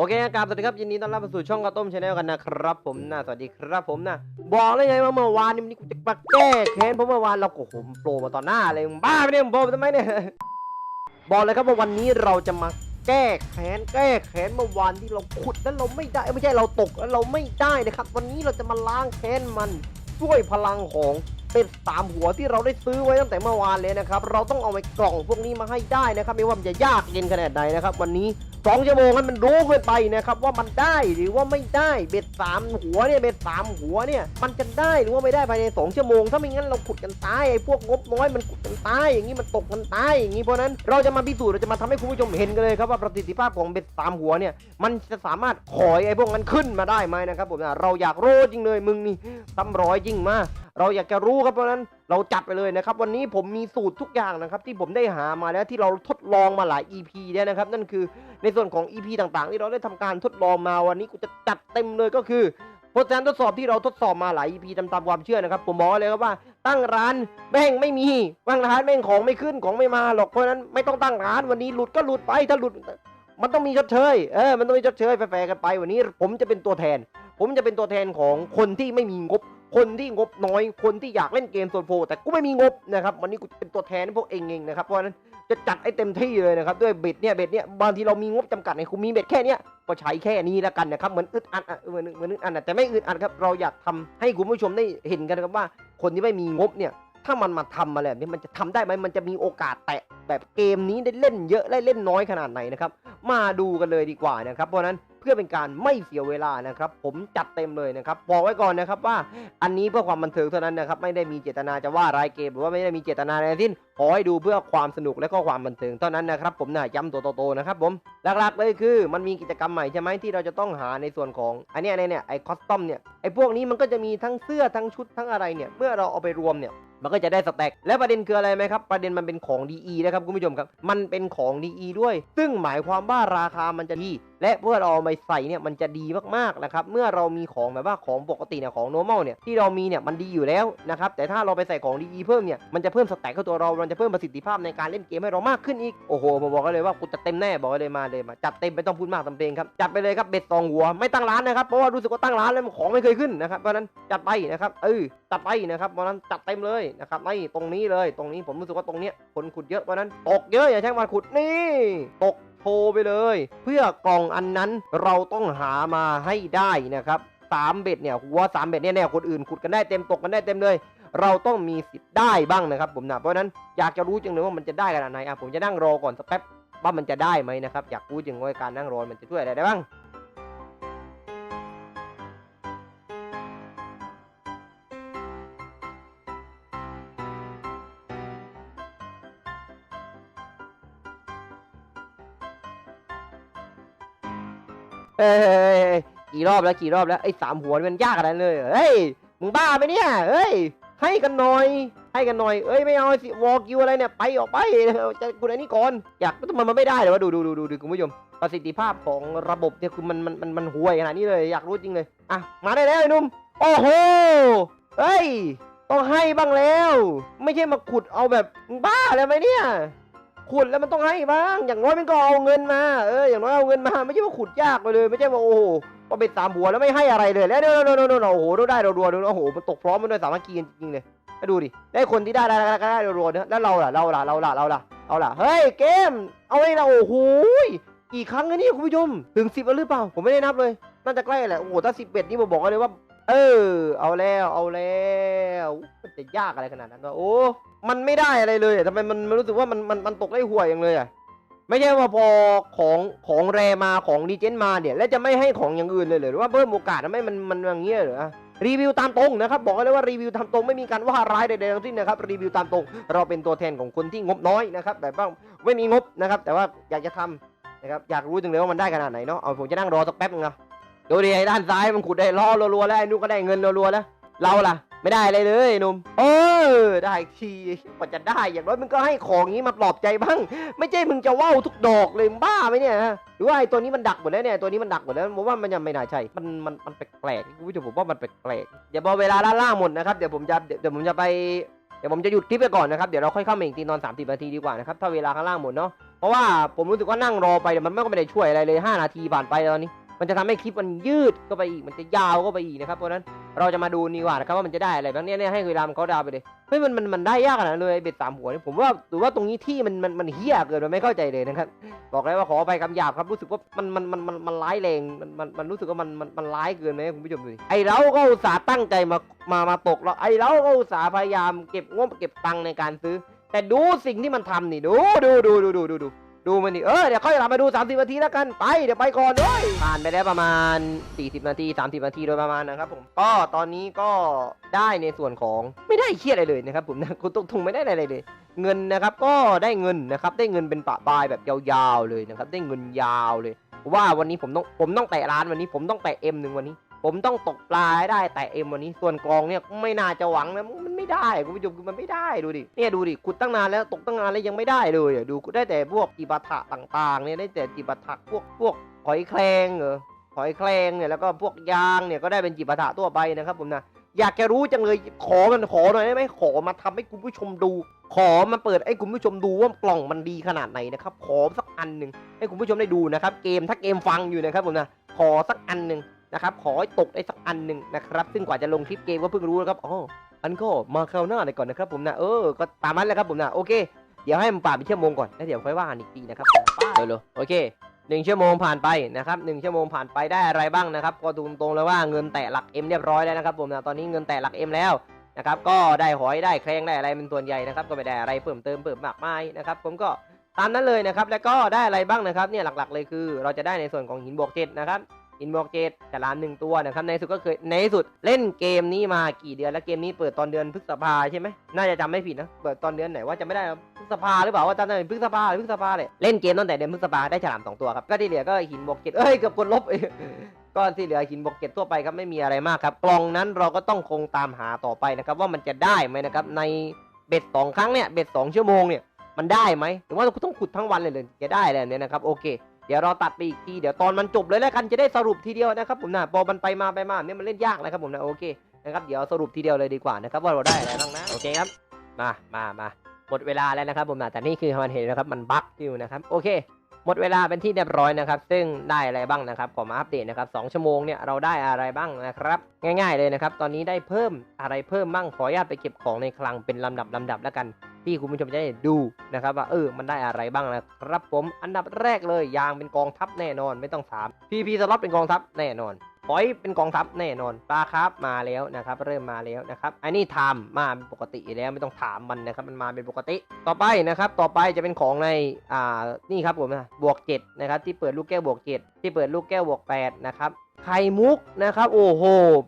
โอเคครับสวัสดีครับยินดีต้อนรับสู่ช่องกระต้มชาแนลกันนะครับ ผมนะสวัสดีครับผมนะบอกเลยไงว่าเมื่อวานนี้วันนี้กูจะมาแก้แค้นเพราะเมื่อวานเราโอ้โหโปรมาต่อหน้าเลยบ้าไปเนี่ยมึงโปรมทำไมเนี่ยบอกเลยครับว่าวันนี้เราจะมาแก้แค้นแก้แค้นเมื่อวานที่เราขุดแล้วเราไม่ได้ไม่ใช่เราตกแล้วเราไม่ได้นะครับ วันนี้เราจะมาล้างแค้นมันด้วยพลังของเป็ดสามหัวที่เราได้ซื้อไว้ตั้งแต่เมื่อวานเลยนะครับ เราต้องเอาไอ้กล่องพวกนี้มาให้ได้นะครับ ไม่ว่ามันจะยากเย็นขนาดไหนนะครับ วันนี้ สองชั่วโมงนั้นมันรู้เกินไปนะครับว่ามันได้หรือว่าไม่ได้เบ็ดสามหัวเนี่ยเบ็ดสามหัวเนี่ยมันจะได้หรือว่าไม่ได้ภายในสองชั่วโมง ถ้าไม่งั้นเราขุดกันตายไอ้พวกงบน้อยมันขุดกันตายอย่างนี้มันตกกันตายอย่างนี้เพราะนั้นเราจะมาพิสูจน์เราจะมาทำให้คุณผู้ชมเห็นกันเลยครับว่าประสิทธิภาพของเบ็ดสามหัวเนี่ยมันจะสามารถขอยไอ้พวกนั้นขึ้นมาได้ไหมนะครับผมนะเราอยากรู้จริงเลยมึงนี่ตำร้อยจริงมากเราอยากจะรู้ครับเพราะนั้นเราจัดไปเลยนะครับ วันนี้ผมมีสูตรทุกอย่างนะครับ ที่ผมได้หามาแล้วที่เราทดลองมาหลาย EP เนี่ยนะครับ นั่นคือ ในส่วนของ EP ต่างๆ ที่เราได้ทำการทดลองมาวันนี้กูจะจัดเต็มเลยก็คือผลการทดสอบที่เราทดสอบมาหลาย EP ตามตามความเชื่อนะครับผมบอกเลยครับว่าตั้งร้านแม่งไม่มีตั้งร้านแม่งของไม่ขึ้นของไม่มาหรอกเพราะฉะนั้นไม่ต้องตั้งร้านวันนี้หลุดก็หลุดไปถ้าหลุด มันต้องมีชดเชยเออมันต้องมีชดเชยแฟร์ๆกันไปวันนี้ ผมจะเป็นตัวแทน ผมจะเป็นตัวแทนของคนที่ไม่มีงบ คนที่งบน้อยคนที่อยากเล่นเกมโซนโฟแต่กูไม่มีงบนะครับวันนี้กูจะเป็นตัวแทนพวกเองเองนะครับเพราะฉะนั้น จะจัดให้เต็มที่เลยนะครับด้วยเบ็ดเนี่ยเบ็ดเนี่ยบางทีเรามีงบจำกัดในคุณมีเบ็ดแค่เนี้ยก็ใช้แค่นี้แล้วกันนะครับเหมือนอึดอัดอะเหมือนเหมือนอึดอัดอะแต่ไม่อึดอัดครับเราอยากทำให้คุณผู้ชมได้เห็นกันนะครับว่า คนที่ไม่มีงบเนี่ยถ้ามันมาทำมาแบบนี้มันจะทำได้ไหมมันจะมีโอกาสแตะแบบเกมนี้ได้เล่นเยอะได้เล่นน้อยขนาดไหนนะครับมาดูกันเลยดีกว่านะครับเพราะนั้น เพื่อเป็นการไม่เสียเวลานะครับ ผมจัดเต็มเลยนะครับบอกไว้ก่อนนะครับว่าอันนี้เพื่อความบันเทิงเท่านั้นนะครับไม่ได้มีเจตนาจะว่ารายเกมหรือว่าไม่ได้มีเจตนาอะไรทิ้นขอให้ดูเพื่อความสนุกและก็ความบันเทิงเท่านั้นนะครับ ผมนะย้ำตัวโตๆนะครับผมหลักๆเลยคือ มันมีกิจกรรมใหม่ใช่ไหมที่เราจะต้องหาในส่วนของอันนี้ยเนี่ยเนี่ยไอ้คอสตอมเนี่ยไอ้พวกนี้มันก็จะมีทั้งเสื้อทั้งชุดทั้งอะไรเนี่ยเมื่อเราเอาไปรวมเนี่ยมันก็จะได้สแต็กและประเด็นคืออะไรไหมครับ ประเด็นมันเป็นของ DE นะครับคุณผู้ชมครับ มันเป็นของ DE ด้วย ซึ่งหมายความว่าราคามันจะดี และเมื่อเราเอาไปใส่เนี่ยมันจะดีมากๆนะครับ เมื่อเรามีของแบบว่าของปกติเนี่ยของ normal เนี่ยที่เรามีเนี่ยมันดีอยู่แล้วนะครับแต่ถ้าเราไปใส่ของ DE เพิ่มเนี่ยมันจะเพิ่มสแต็กเข้าตัวเรา มันจะเพิ่มประสิทธิภาพในการเล่นเกมให้เรามากขึ้นอีกโอ้โหผมบอกเลยว่ากูจะเต็มแน่บอกเลยมาเลยมาจัดเต็มไม่ต้องพูดมากทำเพลงครับจัดไปเลยครับเบ็ดตองหัวไม่ตั้งร้านนะครับเพราะว่ารู้สึกว่าตั้งร้านแล้วของไม่เคยขึ้นนะครับเพราะนั้นจัดไปนะครับเออจัดไปนะครับเพราะนั้นจัดเต็มเลยนะครับนี่ตรงนี้เลย ตรงนี้ผมรู้สึกว่าตรงเนี้ยคนขุดเยอะเพราะฉะนั้นตกเยอะอย่าใช้มาขุดนี่ตก โทรไปเลย เพื่อกล่องอันนั้นเราต้องหามาให้ได้นะครับสามเบ็ดเนี่ยหัวสามเบ็ดเนี่ยแน่คนอื่นขุดกันได้เต็มตกกันได้เต็มเลย เราต้องมีสิทธิ์ได้บ้างนะครับผมนะเพราะฉะนั้นอยากจะรู้จังเลยว่ามันจะได้ขนาดไหนอะผมจะนั่งรอก่อนสักแป๊บว่ามันจะได้ไหมนะครับอยากรู้จังว่าการนั่งรอมันจะช่วยอะไรได้บ้าง เอ้ยกี่รอบแล้วกี่รอบแล้วไอ้สามหัวมันยากขนาดนั้นเลยเฮ้ยมึงบ้าไหมเนี่ยเฮ้ยให้กันหน่อยให้กันหน่อยเอ้ยไม่เอาสิวอลกิวอะไรเนี่ยไปออกไปจะคุณไอ้นี่ก่อนอยากทำไมมันไม่ได้เลยวะดูดูดูดูดูคุณผู้ชมประสิทธิภาพของระบบเนี่ยคือมันมันมันมันห่วยขนาดนี้เลยอยากรู้จริงเลยอะมาได้แล้วไอ้นุ่มโอ้โหเฮ้ยต้องให้บ้างแล้ว ไม่ใช่มาขุดเอาแบบบ้าแล้วไหมเนี่ย ขุดแล้วมันต้องให้บ้าง อย่างน้อยมันก็เอาเงินมา เออ อย่างน้อยเอาเงินมา ไม่ใช่ว่าขุดยากไปเลย ไม่ใช่ว่าโอ้โหพอเป็นสามหัวแล้วไม่ให้อะไรเลย แล้วเดี๋ยวเดี๋ยวเดี๋ยวโอ้โหได้เรารัวๆดูโอ้โห มันตกพร้อมมันด้วยสามัคคีนจริงๆเลยไปดูดิ ได้คนที่ได้ได้ได้ได้รัวๆเนี่ยแล้วเราล่ะ เราล่ะ เราล่ะ เราล่ะ เอาล่ะ เฮ้ย เกม เอาไว้เราโอ้โหกี่ครั้งแล้วนี่คุณผู้ชม ถึงสิบหรือเปล่า ผมไม่ได้นับเลย น่าจะใกล้แหละ โอ้โห ถ้าสิบเอ็ดนี่ผมบอกเลยว่า เออ เอาแล้วเอาแล้วมันจะยากอะไรขนาดนั้นวะโอ้ มันไม่ได้อะไรเลยอะทำไมมันมันรู้สึกว่ามันมันมันตกได้ห่วยอย่างเลยอะไม่ใช่ว่าพอของของแรมาของดีเจนมาเนี่ยแล้วจะไม่ให้ของอย่างอื่นเลยเหรอหรือว่าเพิ่มโอกาสทำให้มันมันอย่างเงี้ยเหรอรีวิวตามตรงนะครับบอกเลยว่ารีวิวตามตรงไม่มีการว่าร้ายใดๆทั้งสิ้นนะครับรีวิวตามตรง เราเป็นตัวแทนของคนที่งบน้อยนะครับแบบว่าไม่มีงบนะครับ แต่ว่าอยากจะทำนะครับอยากรู้จังเลยว่ามันได้ขนาดไหนเนาะเอาผมจะนั่งรอสักแป๊บนึงนะ ดูดิไอ้ด้านซ้ายมันขุดได้ล่อรัวๆแล้วไอ้นู่นก็ได้เงินรัวๆแล้วเราล่ะ ไม่ได้อะไรเลยไอ้หนุ่มเออได้อีกทีกว่าจะได้อย่างน้อยมึงก็ให้ของนี้มาปลอบใจบ้าง ไม่ใช่มึงจะว่าวทุกดอกเลยมึงบ้าไหมเนี่ยฮะหรือว่าไอ้ตัวนี้มันดักหมดแล้วเนี่ยตัวนี้มันดักหมดแล้วผมว่ามันยังไม่น่าใช่มันมันมันแปลกๆคุณผู้ชมผมว่ามันแปลกๆเดี๋ยวพอเวลาด้านล่างหมดนะครับเดี๋ยวผมจะเดี๋ยวผมจะไปเดี๋ยวผมจะหยุดคลิปไปก่อนนะครับ เดี๋ยวเราค่อยเข้ามาอีกทีตอน 30 นาทีดีกว่านะครับ ถ้าเวลาข้างล่างหมดเนาะ เพราะว่าผมรู้สึกว่านั่งรอไปเดี๋ยวมันไม่ได้ช่วยอะไรเลย 5 นาทีผ่านไปตอนนี้ มันจะทำให้คลิปมันยืดก็ไปอีก มันจะยาวก็ไปอีกนะครับ เพราะนั้นเราจะมาดูดีกว่านะครับว่ามันจะได้อะไรบ้างเนี่ยเนี่ยให้เวลามันเขาดาวไปเลย เฮ้ยมันมันมันได้ยากขนาดเลยเบ็ดสามหัวนี่ผมว่าหรือว่าตรงนี้ที่มันมันมันเฮี้ยเกินไปไม่เข้าใจเลยนะครับ บอกเลยว่าขอไปคำหยาบครับรู้สึกว่ามันมันมันมันมันร้ายแรงมันมันมันรู้สึกว่ามันมันมันร้ายเกินไหมคุณผู้ชมดูดิไอเราก็อุตส่าห์ตั้งใจมามามาตกแล้วไอเราก็อุตส่าห์พยายามเก็บงบเก็บตังค์ในการซื้อ แต่ดูสิ่งที่มันทำนี่ดูดูดูดูดูดู ดูมันนี่เออเดี๋ยวค่อยเรามาดู 30 นาทีแล้วกันไปเดี๋ยวไปก่อนเลยผ่านไปได้วประมาณ 40 นาที 30 นาทีโดยประมาณนะครับผมก็ตอนนี้ก็ได้ในส่วนของไม่ได้เครียดอะไรเลยนะครับผมนะคุณตรงไม่ได้อะไรเลย เงินนะครับก็ได้เงินนะครับได้เงินเป็นปะปลายแบบยาวๆเลยนะครับได้เงินยาวเลยว่าวันนี้ผมต้องผมต้องแตะร้านวันนี้ผมต้องแตะเอ็มหนึ่งวันนี้ ผมต้องตกปลาให้ได้แต่เอ็มวันนี้ส่วนกองเนี่ยไม่น่าจะหวังนะมันไม่ได้คุณผู้ชมคือมันไม่ได้ดูดิเนี่ยดูดิขุดตั้งนานแล้วตกตั้งนานแล้วยังไม่ได้เลยดูได้แต่พวกจิปาถะต่างๆเนี่ยได้แต่จิปาถะพวกพวกหอยแครงเหรอหอยแครงเนี่ยแล้วก็พวกยางเนี่ยก็ได้เป็นจิปาถะทั่วไปนะครับผมนะอยากจะรู้จังเลยขอมันขอหน่อยได้ไหมขอมาทำให้คุณผู้ชมดู ขอมาเปิดให้คุณผู้ชมดูว่ากล่องมันดีขนาดไหนนะครับขอสักอันหนึ่งให้คุณผู้ชมได้ดูนะครับเกมถ้าเกมฟังอยู่นะครับผมนะขอสักอันหนึ่ง นะครับขอให้ตกได้สักอันหนึ่งนะครับ ซึ่งกว่าจะลงคลิปเกมก็เพิ่งรู้นะครับอ๋ออันก็มาคราวหน้าหน่อยก่อนนะครับผมนะเออก็ตามนั้นแหละครับผมนะโอเค เดี๋ยวให้มันป่าไปชั่วโมงก่อนแล้วเดี๋ยวค่อยว่ากันอีกทีนะครับเร็วๆโอเคหนึ่งชั่วโมงผ่านไปนะครับหนึ่งชั่วโมงผ่านไปได้อะไรบ้างนะครับก็ดูตรงๆเลยว่าเงินแตะหลักเอ็มเรียบร้อยแล้วนะครับผมนะตอนนี้เงินแตะหลักเอ็มแล้วนะครับก็ได้หอยได้แครงได้อะไรเป็นส่วนใหญ่นะครับก็ไม่ได้อะไรเพิ่มเติมเพิ่มมากมายนะครับผมก็ตามนั้นเลยนะครับแล้วก็ได้อะไรบ้างนะครับเนี่ยหลักๆเลยคือ เราจะได้ในส่วนของหินบวกเจ็ดนะครับ หินบวกเจ็ดฉลามหนึ่งตัวนะครับในสุดก็เคยในสุดเล่นเกมนี้มากี่เดือนแล้วเกมนี้เปิดตอนเดือนพฤษภาใช่ไหมน่าจะจำไม่ผิดนะเปิดตอนเดือนไหนว่าจะไม่ได้พฤษภาหรือเปล่าว่าจำได้พฤษภาหรือพฤษภาเลยเล่นเกมตั้งแต่เดือนพฤษภาได้ฉลามสองตัวครับก็ที่เหลือก็หินบวกเจ็ดเอ้ยเกือบกดลบก็ที่เหลือหินบกเก็ตทั่วไปครับไม่มีอะไรมากครับกล่องนั้นเราก็ต้องคงตามหาต่อไปนะครับว่ามันจะได้ไหมนะครับในเบ็ดสองครั้งเนี่ยเบ็ดสองชั่วโมงเนี่ยมันได้ไหมหรือว่าเราต้องขุดทั้งวันเลยเลยจะได้แล้วเนี่ยนะครับโอเค เดี๋ยวเราตัดไปอีกทีเดี๋ยวตอนมันจบเลยแล้วกันจะได้สรุปทีเดียวนะครับผมนะพอมันไปมาไปมาเนี่ยมันเล่นยากนะครับผมนะโอเคนะครับเดี๋ยวสรุปทีเดียวเลยดีกว่านะครับว่าเราได้อะไรบ้างนะโอเคครับมามามาหมดเวลาแล้วนะครับผมนะแต่นี่คือมันเห็นนะครับมันบั๊กอยู่นะครับโอเค หมดเวลาเป็นที่เรียบร้อยนะครับ ซึ่งได้อะไรบ้างนะครับขอมาอัปเดตนะครับสชั่วโมงเนี่ยเราได้อะไรบ้างนะครับ ง่าย ๆเลยนะครับ ตอนนี้ได้เพิ่มอะไรเพิ่มบ้างขออนุญาตไปเก็บของในคลังเป็นลำดับลำดับแล้วกันที่คุณผู้ชมจะได้ดูนะครับว่าเออมันได้อะไรบ้างนะครับผมอันดับแรกเลยยางเป็นกองทัพแน่นอนไม่ต้องถามพีพีสล็อตเป็นกองทัพแน่นอน หอยเป็นกองทัพแน่นอนปลาครับมาแล้วนะครับ เริ่มมาแล้วนะครับอันนี้ทำมาเป็นปกติแล้วไม่ต้องถามมันนะครับ มันมาเป็นปกติ ต่อไปนะครับ ต่อไปจะเป็นของในอ่านี่ครับผมนะบวกเจ็ดนะครับที่เปิดลูกแก้วบวกเจ็ดที่เปิดลูกแก้วบวกแปดนะครับ ไข่มุกนะครับ โอ้โห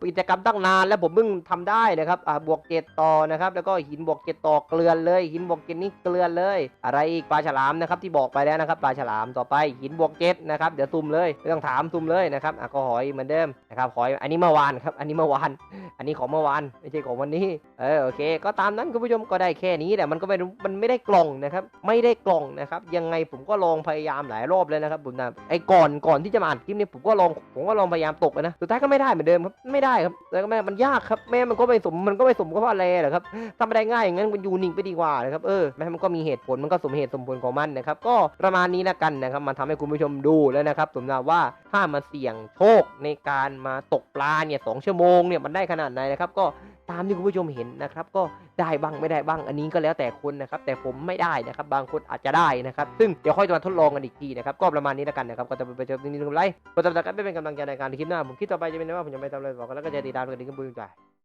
กิจกรรมตั้งนานแล้วผมเพิ่งทำได้นะครับอ่าบวกเจ็ดต่อนะครับ แล้วก็หินบวกเจ็ดต่อเกลือนเลย หินบวกเจ็ดนี่เกลือนเลย อะไรอีกปลาฉลามนะครับที่บอกไปแล้วนะครับปลาฉลามต่อไปหินบวกเจ็ดนะครับเดี๋ยวซุ่มเลยไม่ต้องถามซุ่มเลยนะครับอะก็หอยเหมือนเดิมนะครับหอยอันนี้เมื่อวานครับอันนี้เมื่อวาน อันนี้ของเมื่อวานไม่ใช่ของวันนี้เออโอเค ก็ตามนั้นคุณผู้ชมก็ได้แค่นี้แหละมันก็ไม่รู้มันไม่ได้กล่องนะครับไม่ได้กล่องนะครับยังไงผมก็ลองพยายามหลายรอบเลยนะครับผมนะไอ้ก่อนก่อนที่จะมาอัดคลิปเนี่ยผมก็ลองผมก็ลองพยายามตกนะสุดท้ายก็ไม่ได้เหมือนเดิมครับไม่ได้ครับแล้วก็แม่มันยากครับแม่มันก็ไม่สมมันก็ไม่สมก็ว่าอะไรเหรอครับทำไม่ได้ง่ายอย่างนั้นมันอยู่นิ่งไปดีกว่านะครับเออแม่มันก็มีเหตุผลมันก็สมเหตุสมผลของมันนะครับก็ประมาณนี้ละกันนะครับมาทำให้คุณผู้ชมดูแล้วนะครับผมนะว่าถ้ามาเสี่ยงโชคในการมาตกปลาเนี่ยสองชั่วโมงเนี่ยมันได้ขนาดไหนนะครับก็ ตามที่คุณผู้ชมเห็นนะครับ ก็ได้บ้างไม่ได้บ้างอันนี้ก็แล้วแต่คนนะครับ แต่ผมไม่ได้นะครับ บางคนอาจจะได้นะครับ ซึ่งเดี๋ยวค่อยจะมาทดลองกันอีกทีนะครับ ก็ประมาณนี้แล้วกันนะครับ ก็จะไปเจอที่นี่ทุกไลค์กดติดตามกันเป็นกำลังใจในการคลิปหน้า ผมคิดต่อไปจะเป็นว่าผมจะไม่ทำอะไรบอกกันแล้วก็จะติดตามกันดีขึ้นบุญใจ